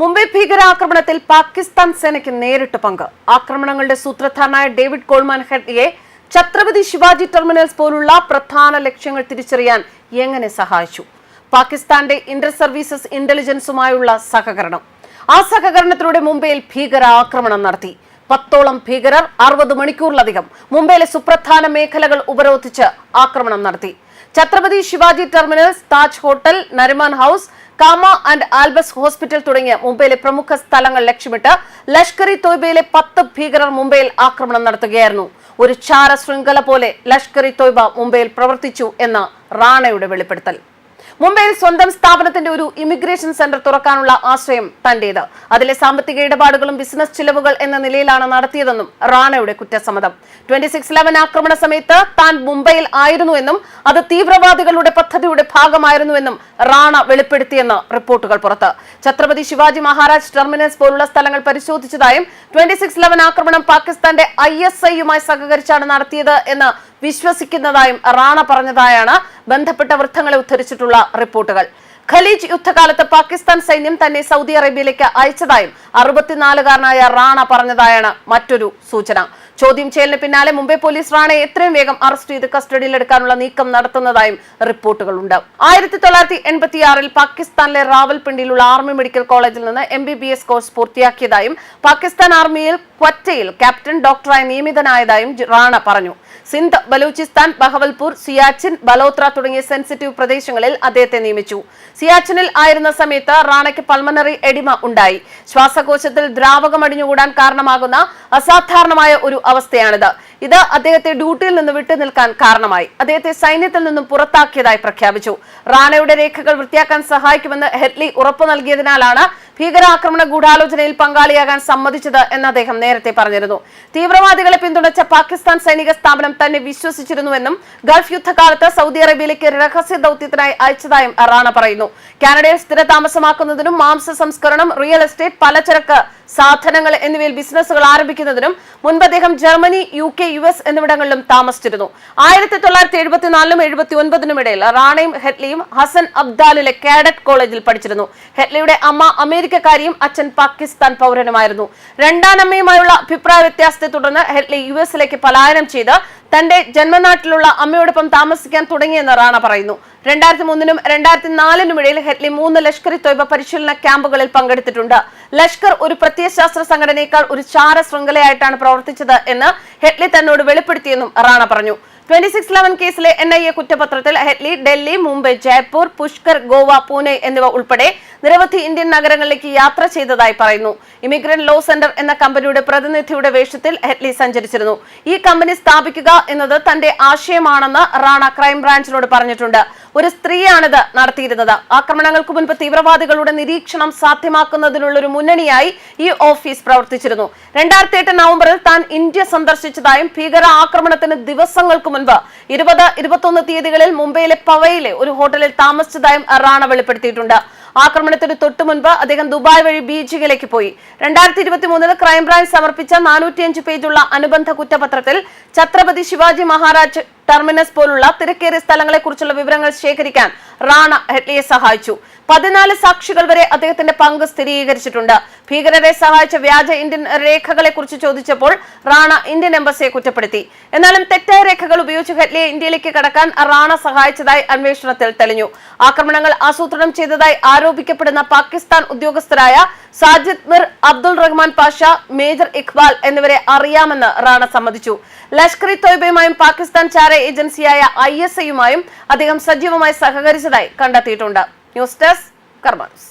മുംബൈ ഭീകരാക്രമണത്തിൽ പാകിസ്ഥാൻ സേനയ്ക്ക് നേരിട്ട് പങ്ക്. ആക്രമണങ്ങളുടെ സൂത്രധാരനായ ഡേവിഡ് കോൾമാൻ ഹെഡ്ലിയെ ഛത്രപതി ശിവാജി ടെർമിനൽസ് പോലുള്ള പ്രധാന ലക്ഷ്യങ്ങൾ തിരിച്ചറിയാൻ എങ്ങനെ സഹായിച്ചു? പാകിസ്ഥാന്റെ ഇന്റർ സർവീസസ് ഇന്റലിജൻസുമായുള്ള സഹകരണം. ആ സഹകരണത്തിലൂടെ മുംബൈയിൽ ഭീകരാക്രമണം നടത്തി. പത്തോളം ഭീകരർ അറുപത് മണിക്കൂറിലധികം മുംബൈയിലെ സുപ്രധാന മേഖലകൾ ഉപരോധിച്ച് ആക്രമണം നടത്തി. Chhatrapati Shivaji terminals Taj hotel Nariman house Cama and Albless hospital തുടങ്ങിയ മുംബൈയിലെ പ്രമുഖ സ്ഥലങ്ങൾ ലക്ഷ്യമിട്ട് ലഷ്കർ ഇ തോയ്ബയിലെ പത്ത് ഭീകരർ മുംബൈയിൽ ആക്രമണം നടത്തുകയായിരുന്നു. ഒരു ചാര ശൃംഖല പോലെ ലഷ്കർ ഇ തോയ്ബ മുംബൈയിൽ പ്രവർത്തിച്ചു എന്ന റാണയുടെ വെളിപ്പെടുത്തൽ. മുംബൈയിൽ സ്വന്തം സ്ഥാപനത്തിന്റെ ഒരു ഇമിഗ്രേഷൻ സെന്റർ തുറക്കാനുള്ള ആശയം തന്റേത് അതിലെ സാമ്പത്തിക ഇടപാടുകളും ബിസിനസ് ചിലവുകൾ എന്ന നിലയിലാണ് നടത്തിയതെന്നും റാണയുടെ കുറ്റസമ്മതം. ട്വന്റി സിക്സ് ലെവൻ ആക്രമണ സമയത്ത് താൻ മുംബൈയിൽ ആയിരുന്നുവെന്നും അത് തീവ്രവാദികളുടെ പദ്ധതിയുടെ ഭാഗമായിരുന്നുവെന്നും റാണ വെളിപ്പെടുത്തിയെന്ന് റിപ്പോർട്ടുകൾ പുറത്ത്. ഛത്രപതി ശിവാജി മഹാരാജ് ടെർമിനസ് പോലുള്ള സ്ഥലങ്ങൾ പരിശോധിച്ചതായും ട്വന്റി സിക്സ് ലെവൻ ആക്രമണം പാകിസ്ഥാന്റെ ഐ എസ് ഐയുമായി സഹകരിച്ചാണ് നടത്തിയത് എന്ന് വിശ്വസിക്കുന്നതായും റാണ പറഞ്ഞതായാണ് ബന്ധപ്പെട്ട വൃത്തങ്ങളെ ഉദ്ധരിച്ചിട്ടുള്ള റിപ്പോർട്ടുകൾ. ഖലീജ് യുദ്ധകാലത്ത് പാകിസ്ഥാൻ സൈന്യം തന്നെ സൗദി അറേബ്യയിലേക്ക് അയച്ചതായും അറുപത്തിനാലുകാരനായ റാണ പറഞ്ഞതായാണ് മറ്റൊരു സൂചന. ചോദ്യം ചെയ്യലിന് പിന്നാലെ മുംബൈ പോലീസ് റാണയെ എത്രയും വേഗം അറസ്റ്റ് ചെയ്ത് കസ്റ്റഡിയിലെടുക്കാനുള്ള നീക്കം നടത്തുന്നതായും റിപ്പോർട്ടുകളുണ്ട്. ആയിരത്തി തൊള്ളായിരത്തി എൺപത്തിയാറിൽ പാകിസ്ഥാനിലെ റാവൽപിണ്ടിയിലുള്ള ആർമി മെഡിക്കൽ കോളേജിൽ നിന്ന് M B B S course പൂർത്തിയാക്കിയതായും Pakistan ആർമിയിൽ ക്വറ്റയിൽ ക്യാപ്റ്റൻ ഡോക്ടറായി നിയമിതനായതായും റാണ പറഞ്ഞു. സിന്ധ് ബലൂചിസ്ഥാൻ ബഹവൽപൂർ സിയാച്ചിൻ ബലോത്ര തുടങ്ങിയ സെൻസിറ്റീവ് പ്രദേശങ്ങളിൽ അദ്ദേഹത്തെ നിയമിച്ചു. സിയാച്ചിനിൽ ആയിരുന്ന സമയത്ത് റാണയ്ക്ക് പൾമണറി എഡിമ ഉണ്ടായി. ശ്വാസകോശത്തിൽ ദ്രാവകം അടിഞ്ഞുകൂടാൻ കാരണമാകുന്ന അസാധാരണമായ ഒരു അവസ്ഥയാണിത്. ഇത് അദ്ദേഹത്തെ ഡ്യൂട്ടിയിൽ നിന്ന് വിട്ടു നിൽക്കാൻ കാരണമായി. അദ്ദേഹത്തെ സൈന്യത്തിൽ നിന്നും പുറത്താക്കിയതായി പ്രഖ്യാപിച്ചു. റാണയുടെ രേഖകൾ വൃത്തിയാക്കാൻ സഹായിക്കുമെന്ന് ഹെഡ്ലി ഉറപ്പു നൽകിയതിനാലാണ് ഭീകരാക്രമണ ഗൂഢാലോചനയിൽ പങ്കാളിയാകാൻ സമ്മതിച്ചത് എന്ന് അദ്ദേഹം നേരത്തെ പറഞ്ഞിരുന്നു. തീവ്രവാദികളെ പിന്തുണച്ച പാകിസ്ഥാൻ സൈനിക സ്ഥാപനം തന്നെ വിശ്വസിച്ചിരുന്നുവെന്നും ഗൾഫ് യുദ്ധകാലത്ത് സൗദി അറേബ്യയിലേക്ക് രഹസ്യ ദൌത്യത്തിനായി അയച്ചതായും റാണ പറയുന്നു. കാനഡയിൽ സ്ഥിരതാമസമാക്കുന്നതിനും മാംസ സംസ്കരണം റിയൽ എസ്റ്റേറ്റ് പലചരക്ക് സാധനങ്ങൾ എന്നിവയിൽ ബിസിനസ്സുകൾ ആരംഭിക്കുന്നതിനും മുൻപ് അദ്ദേഹം Germany U K U S എന്നിവിടങ്ങളിലും താമസിച്ചിരുന്നു. ആയിരത്തി തൊള്ളായിരത്തി എഴുപത്തിനാലിനും എഴുപത്തി ഒൻപതിനും ഇടയിൽ റാണയും ഹെറ്റ്ലിയും ഹസൻ അബ്ദാലിലെ കാഡറ്റ് കോളേജിൽ പഠിച്ചിരുന്നു. ഹെറ്റ്ലിയുടെ അമ്മ അമേരിക്കക്കാരിയും അച്ഛൻ പാകിസ്ഥാൻ പൗരനുമായിരുന്നു. രണ്ടാനമ്മയുമായുള്ള അഭിപ്രായ വ്യത്യാസത്തെ തുടർന്ന് ഹെഡ്ലി യു എസിലേക്ക് പലായനം ചെയ്ത് തന്റെ ജന്മനാട്ടിലുള്ള അമ്മയോടൊപ്പം താമസിക്കാൻ തുടങ്ങിയെന്ന് റാണ പറയുന്നു. രണ്ടായിരത്തി മൂന്നിനും രണ്ടായിരത്തി നാലിനും ഇടയിൽ ഹെഡ്ലി മൂന്ന് ലഷ്കർ തൊയ്ബ പരിശീലന ക്യാമ്പുകളിൽ പങ്കെടുത്തിട്ടുണ്ട്. ലഷ്കർ ഒരു പ്രത്യയശാസ്ത്ര സംഘടനയേക്കാൾ ഒരു ചാര ശൃംഖലയായിട്ടാണ് പ്രവർത്തിച്ചത് എന്ന് ഹെഡ്ലി തന്നോട് വെളിപ്പെടുത്തിയെന്നും റാണ പറഞ്ഞു. ട്വന്റി സിക്സ് ലെവൻ കേസിലെ എൻ ഐ എ കുറ്റപത്രത്തിൽ ഹെഡ്ലി ഡൽഹി മുംബൈ ജയ്പൂർ പുഷ്കർ ഗോവ പൂനെ എന്നിവ ഉൾപ്പെടെ നിരവധി ഇന്ത്യൻ നഗരങ്ങളിലേക്ക് യാത്ര ചെയ്തതായി പറയുന്നു. ഇമിഗ്രന്റ് ലോ സെന്റർ എന്ന കമ്പനിയുടെ പ്രതിനിധിയുടെ വേഷത്തിൽ ഹെഡ്ലി സഞ്ചരിച്ചിരുന്നു. ഈ കമ്പനി സ്ഥാപിക്കുക എന്നത് തന്റെ ആശയമാണെന്ന് റാണ ക്രൈംബ്രാഞ്ചിനോട് പറഞ്ഞിട്ടുണ്ട്. ഒരു സ്ത്രീയാണിത് നടത്തിയിരുന്നത്. ആക്രമണങ്ങൾക്ക് മുൻപ് തീവ്രവാദികളുടെ നിരീക്ഷണം സാധ്യമാക്കുന്നതിനുള്ള ഒരു മുന്നണിയായി ഈ ഓഫീസ് പ്രവർത്തിച്ചിരുന്നു. രണ്ടായിരത്തി എട്ട് നവംബറിൽ താൻ ഇന്ത്യ സന്ദർശിച്ചതായും ഭീകര ആക്രമണത്തിന് ദിവസങ്ങൾക്ക് മുൻപ് ഇരുപത് ഇരുപത്തൊന്ന് തീയതികളിൽ മുംബൈയിലെ പവയിലെ ഒരു ഹോട്ടലിൽ താമസിച്ചതായും റാണ വെളിപ്പെടുത്തിയിട്ടുണ്ട്. ആക്രമണത്തിന് തൊട്ടു മുൻപ് അദ്ദേഹം ദുബായ് വഴി ബീജിംഗിലേക്ക് പോയി. രണ്ടായിരത്തി ഇരുപത്തി മൂന്നിൽ ക്രൈംബ്രാഞ്ച് സമർപ്പിച്ച നാനൂറ്റിയഞ്ച് പേജുള്ള അനുബന്ധ കുറ്റപത്രത്തിൽ ഛത്രപതി ശിവാജി മഹാരാജ് ടെർമിനസ് പോലുള്ള തിരക്കേറിയ സ്ഥലങ്ങളെക്കുറിച്ചുള്ള വിവരങ്ങൾ ശേഖരിക്കാൻ റാണ ഹെഡ്ലിയെ സഹായിച്ചു. പതിനാല് സാക്ഷികൾ വരെ അദ്ദേഹത്തിന്റെ പങ്ക് സ്ഥിരീകരിച്ചിട്ടുണ്ട്. ഭീകരരെ സഹായിച്ച വ്യാജ ഇന്ത്യൻ രേഖകളെ കുറിച്ച് ചോദിച്ചപ്പോൾ റാണ ഇന്ത്യൻ എംബസിയെ കുറ്റപ്പെടുത്തി. എന്നാലും തെറ്റായ രേഖകൾ ഉപയോഗിച്ച് ഹെറ്റ്ലിയെ ഇന്ത്യയിലേക്ക് കടക്കാൻ റാണ സഹായിച്ചതായി അന്വേഷണത്തിൽ തെളിഞ്ഞു. ആക്രമണങ്ങൾ ആസൂത്രണം ചെയ്തതായി ആരോപിക്കപ്പെടുന്ന പാകിസ്ഥാൻ ഉദ്യോഗസ്ഥരായ സാജിദ് മിർ അബ്ദുൾ റഹ്മാൻ പാഷ മേജർ ഇഖ്ബാൽ എന്നിവരെ അറിയാമെന്ന് റാണ സമ്മതിച്ചു. ലഷ്കർ ഇ തോയ്ബയുമായും പാകിസ്ഥാൻ ചാര ഏജൻസിയായ ഐ എസ് ഐയുമായും അദ്ദേഹം സജീവമായി സഹകരിച്ചതായി കണ്ടെത്തിയിട്ടുണ്ട്. News desk കർമാൻസ്